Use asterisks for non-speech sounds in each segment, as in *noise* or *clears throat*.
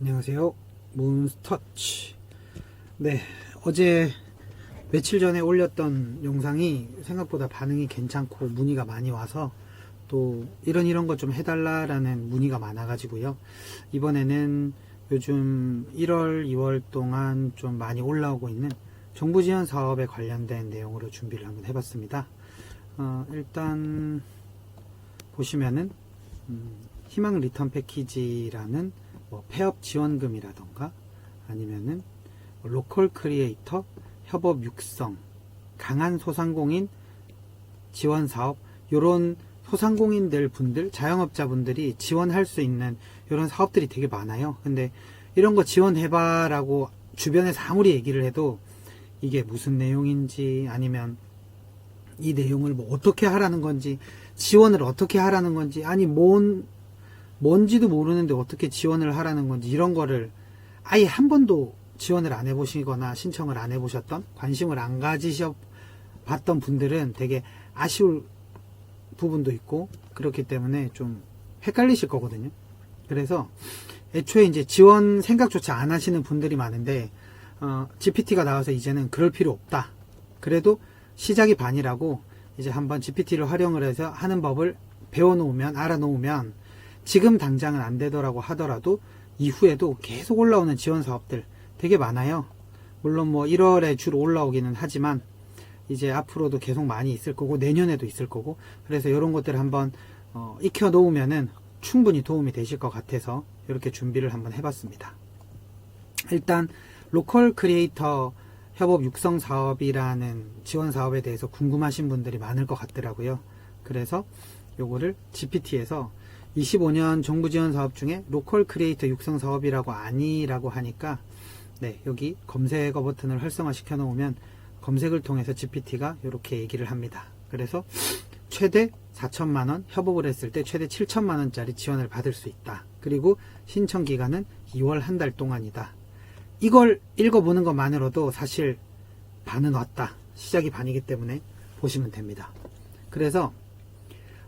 안녕하세요. 몬스터치. 네, 어제 며칠 전에 올렸던 영상이 생각보다 반응이 괜찮고 문의가 많이 와서 또 이런 이런 것 좀 해달라라는 문의가 많아 가지고요. 이번에는 요즘 1월, 2월 동안 좀 많이 올라오고 있는 정부 지원 사업에 관련된 내용으로 준비를 한번 해봤습니다. 어, 일단 보시면은 음, 희망 리턴 패키지라는 뭐 폐업 지원금이라던가 아니면은 뭐 로컬 크리에이터 협업 육성 강한 소상공인 지원 사업 요런 소상공인들 분들 자영업자 분들이 지원할 수 있는 이런 사업들이 되게 많아요. 근데 이런 거 지원해봐 라고 주변에서 아무리 얘기를 해도 이게 무슨 내용인지 아니면 이 내용을 뭐 어떻게 하라는 건지 지원을 어떻게 하라는 건지 아니 뭔 뭔지도 모르는데 어떻게 지원을 하라는 건지 이런 거를 아예 한 번도 지원을 안 해보시거나 신청을 안 해보셨던 관심을 안 가지셔 봤던 분들은 되게 아쉬울 부분도 있고 그렇기 때문에 좀 헷갈리실 거거든요. 그래서 애초에 이제 지원 생각조차 안 하시는 분들이 많은데 어, GPT가 나와서 이제는 그럴 필요 없다. 그래도 시작이 반이라고 이제 한번 GPT를 활용을 해서 하는 법을 배워놓으면 알아놓으면 지금 당장은 안 되더라고 하더라도 이후에도 계속 올라오는 지원 사업들 되게 많아요. 물론 뭐 1월에 주로 올라오기는 하지만 이제 앞으로도 계속 많이 있을 거고 내년에도 있을 거고 그래서 이런 것들을 한번 어, 익혀 놓으면은 충분히 도움이 되실 것 같아서 이렇게 준비를 한번 해봤습니다. 일단 로컬 크리에이터 협업 육성 사업이라는 지원 사업에 대해서 궁금하신 분들이 많을 것 같더라고요. 그래서 요거를 GPT에서 25년 정부 지원 사업 중에 로컬 크리에이터 육성 사업이라고 아니라고 하니까 네, 여기 검색어 버튼을 활성화 시켜 놓으면 검색을 통해서 GPT가 이렇게 얘기를 합니다. 그래서 최대 4천만 원, 협업을 했을 때 최대 7천만 원짜리 지원을 받을 수 있다. 그리고 신청 기간은 2월 한 달 동안이다. 이걸 읽어보는 것만으로도 사실 반은 왔다. 시작이 반이기 때문에 보시면 됩니다. 그래서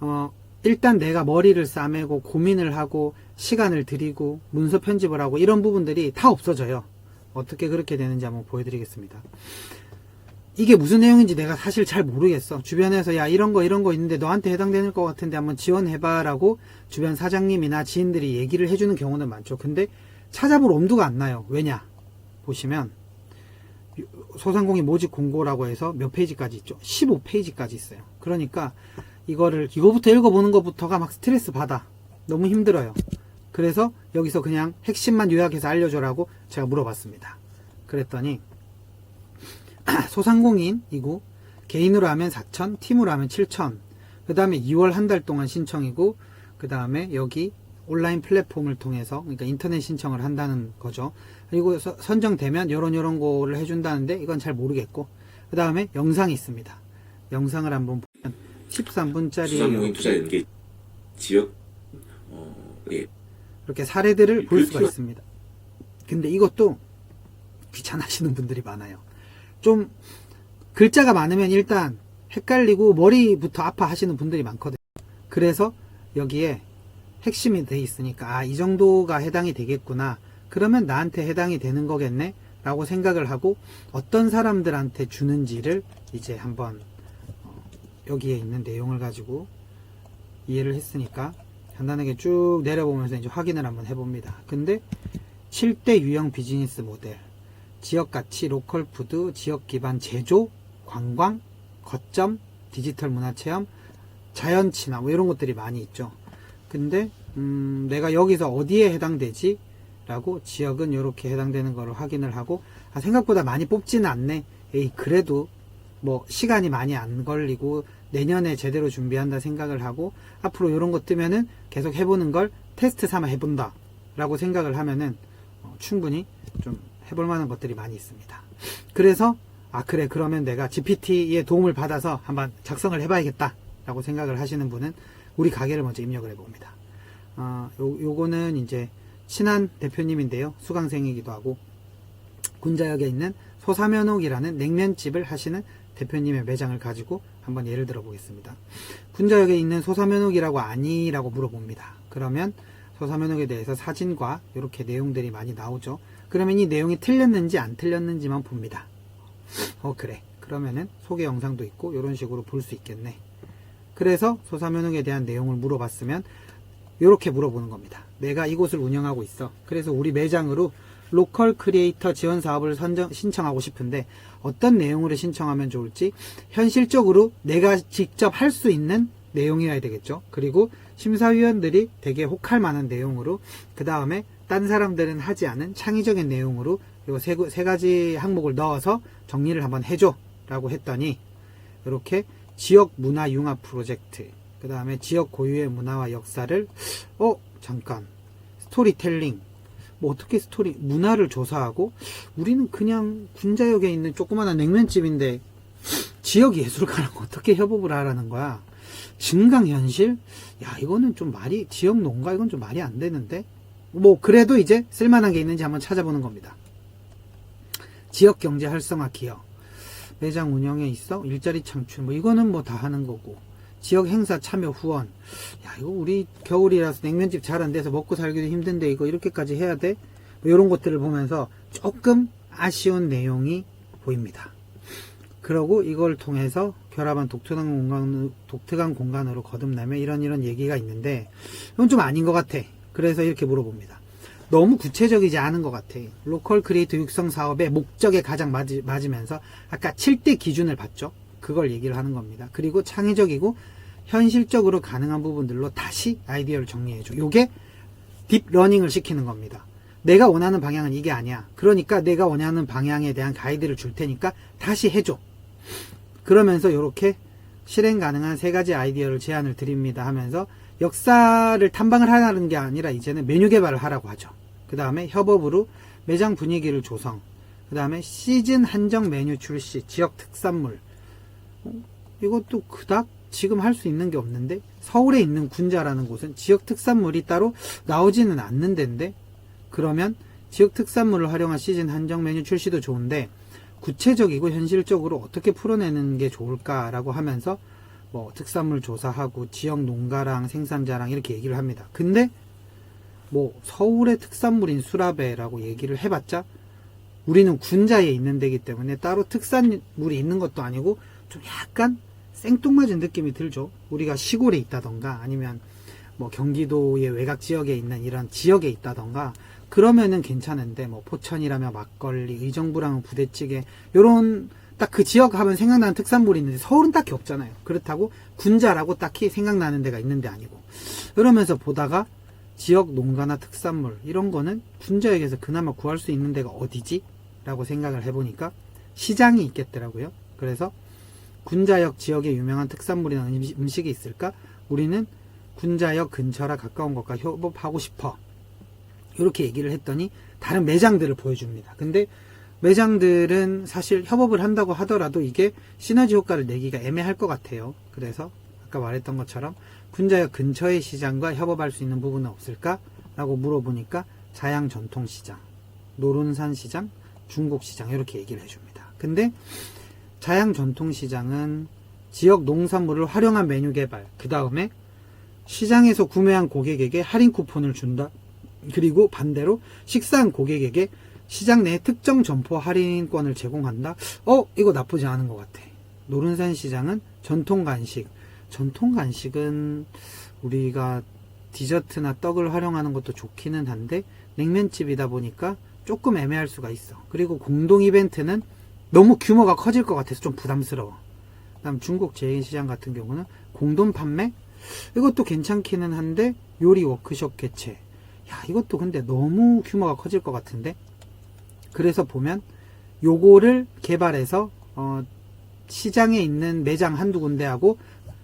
어, 일단 내가 머리를 싸매고 고민을 하고 시간을 들이고 문서 편집을 하고 이런 부분들이 다 없어져요. 어떻게 그렇게 되는지 한번 보여드리겠습니다. 이게 무슨 내용인지 내가 사실 잘 모르겠어. 주변에서 야 이런 거 이런 거 있는데 너한테 해당되는 것 같은데 한번 지원해봐라고 주변 사장님이나 지인들이 얘기를 해주는 경우는 많죠. 근데 찾아볼 엄두가 안 나요. 왜냐? 보시면 소상공인 모집 공고라고 해서 몇 페이지까지 있죠? 15페이지까지 있어요. 그러니까 이거를 이거부터 읽어보는 것부터가 막 스트레스 받아. 너무 힘들어요. 그래서 여기서 그냥 핵심만 요약해서 알려줘라고 제가 물어봤습니다. 그랬더니 *clears throat* 소상공인이고 개인으로 하면 4천, 팀으로 하면 7천. 그 다음에 2월 한 달 동안 신청이고 그 다음에 여기 온라인 플랫폼을 통해서 그러니까 인터넷 신청을 한다는 거죠. 그리고 서- 선정되면 요런 요런 거를 해준다는데 이건 잘 모르겠고 그 다음에 영상이 있습니다. 영상을 한번 13분짜리 수상공인 투자 연계 지역 어, 예. 이렇게 사례들을 볼 수가 그렇죠. 있습니다. 근데 이것도 귀찮아하시는 분들이 많아요. 좀 글자가 많으면 일단 헷갈리고 머리부터 아파하시는 분들이 많거든요. 그래서 여기에 핵심이 돼 있으니까 아, 이 정도가 해당이 되겠구나. 그러면 나한테 해당이 되는 거겠네. 라고 생각을 하고 어떤 사람들한테 주는지를 이제 한번 어, 여기에 있는 내용을 가지고 이해를 했으니까 간단하게 쭉 내려보면서 이제 확인을 한번 해봅니다. 근데 7대 유형 비즈니스 모델, 지역 가치, 로컬 푸드, 지역 기반 제조, 관광, 거점, 디지털 문화 체험, 자연 친화, 뭐 이런 것들이 많이 있죠. 근데, 음, 내가 여기서 어디에 해당되지? 라고 지역은 이렇게 해당되는 거를 확인을 하고, 아, 생각보다 많이 뽑지는 않네. 에이, 그래도 뭐 시간이 많이 안 걸리고 내년에 제대로 준비한다 생각을 하고 앞으로 이런 거 뜨면은 계속 해보는 걸 테스트 삼아 해본다 라고 생각을 하면은 어, 충분히 좀 해볼 만한 것들이 많이 있습니다. 그래서 아 그래 그러면 내가 GPT의 도움을 받아서 한번 작성을 해봐야겠다 라고 생각을 하시는 분은 우리 가게를 먼저 입력을 해봅니다. 어, 요, 요거는 이제 친한 대표님인데요. 수강생이기도 하고 군자역에 있는 소사면옥이라는 냉면집을 하시는 대표님의 매장을 가지고 한번 예를 들어 보겠습니다. 군자역에 있는 소사면옥이라고 아니라고 물어봅니다. 그러면 소사면역에 대해서 사진과 이렇게 내용들이 많이 나오죠. 그러면 이 내용이 틀렸는지 안 틀렸는지만 봅니다. 어 그래. 그러면은 소개 영상도 있고 이런 식으로 볼 수 있겠네. 그래서 소사면역에 대한 내용을 물어봤으면 이렇게 물어보는 겁니다. 내가 이곳을 운영하고 있어. 그래서 우리 매장으로 로컬 크리에이터 지원 사업을 선정, 신청하고 싶은데 어떤 내용으로 신청하면 좋을지 현실적으로 내가 직접 할 수 있는 내용이어야 되겠죠. 그리고 심사위원들이 되게 혹할 만한 내용으로 그 다음에 딴 사람들은 하지 않은 창의적인 내용으로 요세 세 가지 항목을 넣어서 정리를 한번 해줘 라고 했더니 이렇게 지역 문화 융합 프로젝트 그 다음에 지역 고유의 문화와 역사를 어 잠깐 스토리텔링 뭐 어떻게 스토리 문화를 조사하고 우리는 그냥 군자역에 있는 조그마한 냉면집인데 지역 예술가랑 어떻게 협업을 하라는 거야? 증강현실? 야 이거는 좀 말이 지역 농가 이건 좀 말이 안 되는데? 뭐 그래도 이제 쓸만한 게 있는지 한번 찾아보는 겁니다. 지역 경제 활성화 기업 매장 운영에 있어? 일자리 창출. 뭐 이거는 뭐 다 하는 거고 지역 행사 참여 후원 야 이거 우리 겨울이라서 냉면집 잘 안 돼서 먹고 살기도 힘든데 이거 이렇게까지 해야 돼? 뭐 이런 것들을 보면서 조금 아쉬운 내용이 보입니다. 그러고 이걸 통해서 결합한 독특한 공간, 독특한 공간으로 거듭나면 이런 이런 얘기가 있는데 이건 좀 아닌 것 같아. 그래서 이렇게 물어봅니다. 너무 구체적이지 않은 것 같아. 로컬 크리에이터 육성 사업의 목적에 가장 맞으, 맞으면서 아까 7대 기준을 봤죠. 그걸 얘기를 하는 겁니다. 그리고 창의적이고 현실적으로 가능한 부분들로 다시 아이디어를 정리해줘. 요게 딥러닝을 시키는 겁니다. 내가 원하는 방향은 이게 아니야. 그러니까 내가 원하는 방향에 대한 가이드를 줄 테니까 다시 해줘. 그러면서 이렇게 실행 가능한 세 가지 아이디어를 제안을 드립니다 하면서 역사를 탐방을 하라는 게 아니라 이제는 메뉴 개발을 하라고 하죠. 그 다음에 협업으로 매장 분위기를 조성. 그 다음에 시즌 한정 메뉴 출시, 지역 특산물. 어, 이것도 그닥 지금 할 수 있는 게 없는데 서울에 있는 군자라는 곳은 지역 특산물이 따로 나오지는 않는 데인데 그러면 지역 특산물을 활용한 시즌 한정 메뉴 출시도 좋은데 구체적이고 현실적으로 어떻게 풀어내는 게 좋을까라고 하면서 뭐 특산물 조사하고 지역 농가랑 생산자랑 이렇게 얘기를 합니다. 근데 뭐 서울의 특산물인 수라베라고 얘기를 해봤자 우리는 군자에 있는 데기 때문에 따로 특산물이 있는 것도 아니고 좀 약간 생뚱맞은 느낌이 들죠. 우리가 시골에 있다던가 아니면 뭐 경기도의 외곽 지역에 있는 이런 지역에 있다던가 그러면은 괜찮은데 뭐 포천이라면 막걸리, 의정부라면 부대찌개 요런 딱 그 지역 하면 생각나는 특산물이 있는데 서울은 딱히 없잖아요. 그렇다고 군자라고 딱히 생각나는 데가 있는 데 아니고 그러면서 보다가 지역 농가나 특산물 이런 거는 군자역에서 그나마 구할 수 있는 데가 어디지? 라고 생각을 해보니까 시장이 있겠더라고요. 그래서 군자역 지역에 유명한 특산물이나 음식- 음식이 있을까? 우리는 군자역 근처라 가까운 것과 협업하고 싶어. 이렇게 얘기를 했더니 다른 매장들을 보여줍니다. 근데 매장들은 사실 협업을 한다고 하더라도 이게 시너지 효과를 내기가 애매할 것 같아요. 그래서 아까 말했던 것처럼 군자역 근처의 시장과 협업할 수 있는 부분은 없을까? 라고 물어보니까 자양 전통시장, 노른산 시장, 중국 시장 이렇게 얘기를 해줍니다. 근데 자양 전통시장은 지역 농산물을 활용한 메뉴 개발, 그 다음에 시장에서 구매한 고객에게 할인 쿠폰을 준다. 그리고 반대로 식사한 고객에게 시장 내 특정 점포 할인권을 제공한다. 어, 이거 나쁘지 않은 것 같아. 노른산 시장은 전통 간식. 전통 간식은 우리가 디저트나 떡을 활용하는 것도 좋기는 한데 냉면집이다 보니까 조금 애매할 수가 있어. 그리고 공동 이벤트는 너무 규모가 커질 것 같아서 좀 부담스러워. 그다음 중국 제1시장 같은 경우는 공동 판매 이것도 괜찮기는 한데 요리 워크숍 개최. 야, 이것도 근데 너무 규모가 커질 것 같은데. 그래서 보면 요거를 개발해서 어, 시장에 있는 매장 한두 군데하고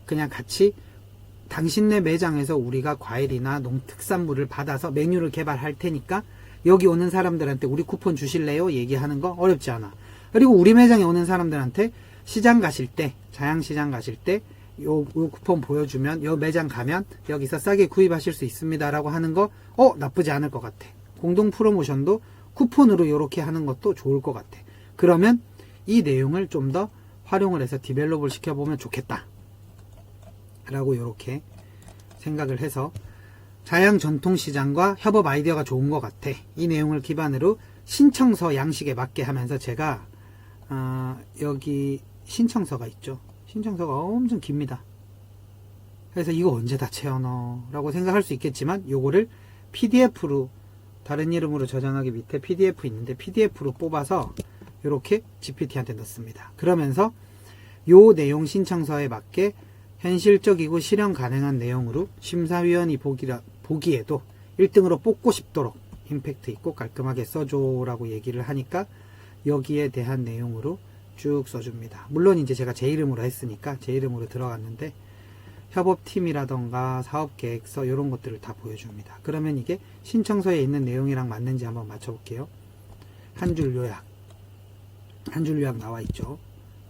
그냥 같이 당신네 매장에서 우리가 과일이나 농특산물을 받아서 메뉴를 개발할 테니까 여기 오는 사람들한테 우리 쿠폰 주실래요? 얘기하는 거 어렵지 않아. 그리고 우리 매장에 오는 사람들한테 시장 가실 때, 자양시장 가실 때, 요, 요 쿠폰 보여주면, 요 매장 가면 여기서 싸게 구입하실 수 있습니다 라고 하는 거, 어, 나쁘지 않을 것 같아. 공동 프로모션도 쿠폰으로 이렇게 하는 것도 좋을 것 같아. 그러면 이 내용을 좀 더 활용을 해서 디벨롭을 시켜보면 좋겠다. 라고 이렇게 생각을 해서 자양 전통시장과 협업 아이디어가 좋은 것 같아. 이 내용을 기반으로 신청서 양식에 맞게 하면서 제가 아, 여기 신청서가 있죠. 신청서가 엄청 깁니다. 그래서 이거 언제 다 채워넣어? 라고 생각할 수 있겠지만 요거를 PDF로 다른 이름으로 저장하기 밑에 PDF 있는데 PDF로 뽑아서 이렇게 GPT한테 넣습니다. 그러면서 요 내용 신청서에 맞게 현실적이고 실현 가능한 내용으로 심사위원이 보기라, 보기에도 1등으로 뽑고 싶도록 임팩트 있고 깔끔하게 써줘라고 얘기를 하니까 여기에 대한 내용으로 쭉 써줍니다. 물론 이제 제가 제 이름으로 했으니까 제 이름으로 들어갔는데 협업팀이라던가 사업계획서 이런 것들을 다 보여줍니다. 그러면 이게 신청서에 있는 내용이랑 맞는지 한번 맞춰볼게요. 한 줄 요약. 한 줄 요약 나와 있죠.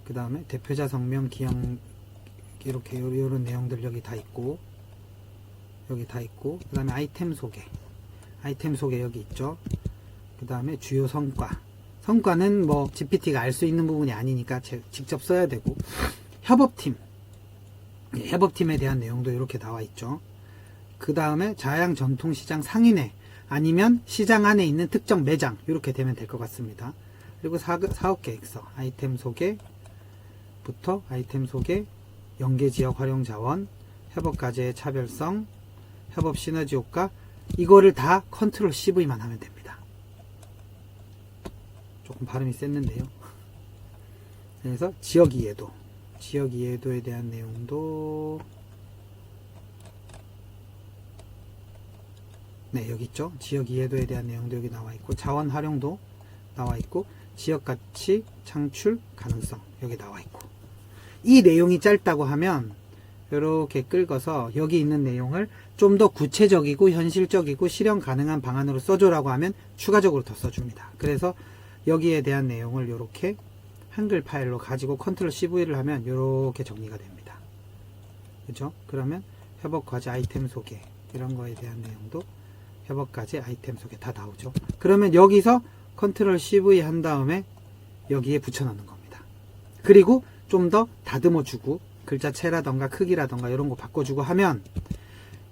그 다음에 대표자 성명, 기형, 이렇게 요- 요런 내용들 여기 다 있고, 여기 다 있고, 그 다음에 아이템 소개. 아이템 소개 여기 있죠. 그 다음에 주요 성과. 성과는 뭐 GPT가 알 수 있는 부분이 아니니까 제- 직접 써야 되고, 협업팀. 예, 협업팀에 대한 내용도 이렇게 나와 있죠. 그 다음에 자양 전통시장 상인회 아니면 시장 안에 있는 특정 매장 이렇게 되면 될 것 같습니다. 그리고 사, 사업계획서 아이템 소개부터 아이템 소개 연계 지역 활용 자원 협업 과제의 차별성 협업 시너지 효과 이거를 다 컨트롤 CV만 하면 됩니다. 조금 발음이 셌는데요. 그래서 지역 이해도 지역 이해도에 대한 내용도 네 여기 있죠 지역 이해도에 대한 내용도 여기 나와 있고 자원 활용도 나와 있고 지역 가치 창출 가능성 여기 나와 있고 이 내용이 짧다고 하면 이렇게 끌어서 여기 있는 내용을 좀 더 구체적이고 현실적이고 실현 가능한 방안으로 써줘라고 하면 추가적으로 더 써줍니다. 그래서 여기에 대한 내용을 이렇게 한글 파일로 가지고 컨트롤 CV를 하면 이렇게 정리가 됩니다. 그죠? 그러면 협업 과제 아이템 소개 이런 거에 대한 내용도 협업 과제 아이템 소개 다 나오죠. 그러면 여기서 컨트롤 CV 한 다음에 여기에 붙여넣는 겁니다. 그리고 좀 더 다듬어 주고 글자체라던가 크기라던가 이런 거 바꿔주고 하면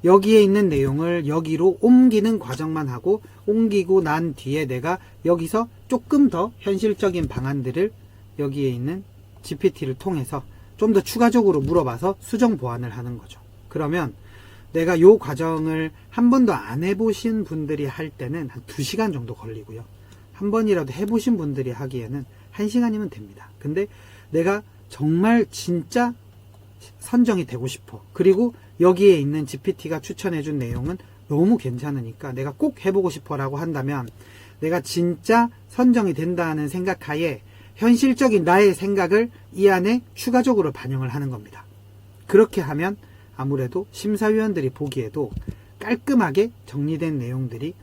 여기에 있는 내용을 여기로 옮기는 과정만 하고 옮기고 난 뒤에 내가 여기서 조금 더 현실적인 방안들을 여기에 있는 GPT를 통해서 좀 더 추가적으로 물어봐서 수정 보완을 하는 거죠. 그러면 내가 요 과정을 한 번도 안 해보신 분들이 할 때는 한 2시간 정도 걸리고요. 한 번이라도 해보신 분들이 하기에는 1시간이면 됩니다. 근데 내가 정말 진짜 선정이 되고 싶어. 그리고 여기에 있는 GPT가 추천해준 내용은 너무 괜찮으니까 내가 꼭 해보고 싶어라고 한다면 내가 진짜 선정이 된다는 생각하에 현실적인 나의 생각을 이 안에 추가적으로 반영을 하는 겁니다. 그렇게 하면 아무래도 심사위원들이 보기에도 깔끔하게 정리된 내용들이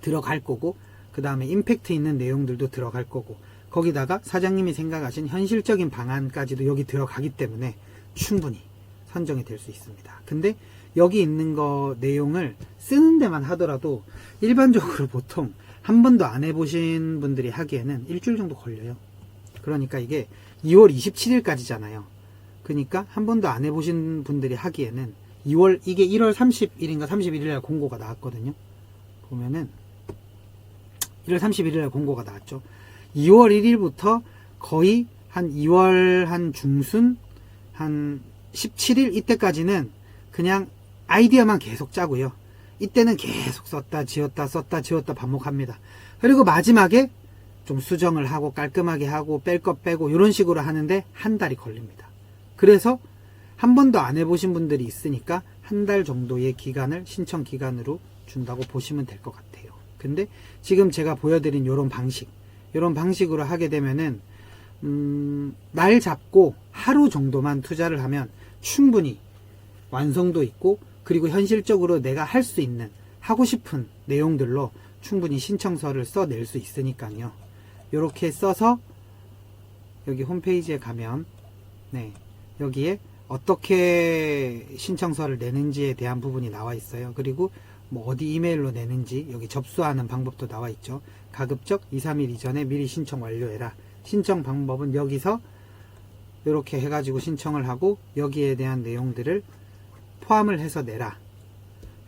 들어갈 거고 그 다음에 임팩트 있는 내용들도 들어갈 거고 거기다가 사장님이 생각하신 현실적인 방안까지도 여기 들어가기 때문에 충분히 선정이 될 수 있습니다. 근데 여기 있는 거 내용을 쓰는 데만 하더라도 일반적으로 보통 한 번도 안 해보신 분들이 하기에는 일주일 정도 걸려요. 그러니까 이게 2월 27일까지잖아요. 그러니까 한 번도 안 해보신 분들이 하기에는 2월 이게 1월 30일인가 31일날 공고가 나왔거든요. 보면은 1월 31일날 공고가 나왔죠. 2월 1일부터 거의 한 2월 한 중순 한 17일 이때까지는 그냥 아이디어만 계속 짜고요. 이때는 계속 썼다 지웠다 썼다 지웠다 반복합니다. 그리고 마지막에 좀 수정을 하고 깔끔하게 하고 뺄 것 빼고 이런 식으로 하는데 한 달이 걸립니다. 그래서 한 번도 안 해보신 분들이 있으니까 한 달 정도의 기간을 신청 기간으로 준다고 보시면 될 것 같아요. 근데 지금 제가 보여드린 이런 방식, 이런 방식으로 하게 되면은 음, 날 잡고 하루 정도만 투자를 하면 충분히 완성도 있고 그리고 현실적으로 내가 할 수 있는 하고 싶은 내용들로 충분히 신청서를 써낼 수 있으니까요. 이렇게 써서 여기 홈페이지에 가면 네 여기에 어떻게 신청서를 내는지에 대한 부분이 나와 있어요. 그리고 뭐 어디 이메일로 내는지 여기 접수하는 방법도 나와 있죠. 가급적 2, 3일 이전에 미리 신청 완료해라. 신청 방법은 여기서 이렇게 해가지고 신청을 하고 여기에 대한 내용들을 포함을 해서 내라.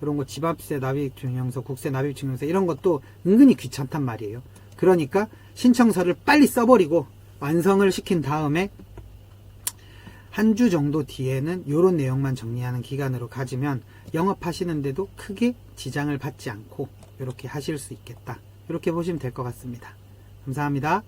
이런 거 집합세 납입 증명서, 국세 납입 증명서 이런 것도 은근히 귀찮단 말이에요. 그러니까 신청서를 빨리 써버리고 완성을 시킨 다음에 한 주 정도 뒤에는 이런 내용만 정리하는 기간으로 가지면 영업하시는데도 크게 지장을 받지 않고 이렇게 하실 수 있겠다. 이렇게 보시면 될 것 같습니다. 감사합니다.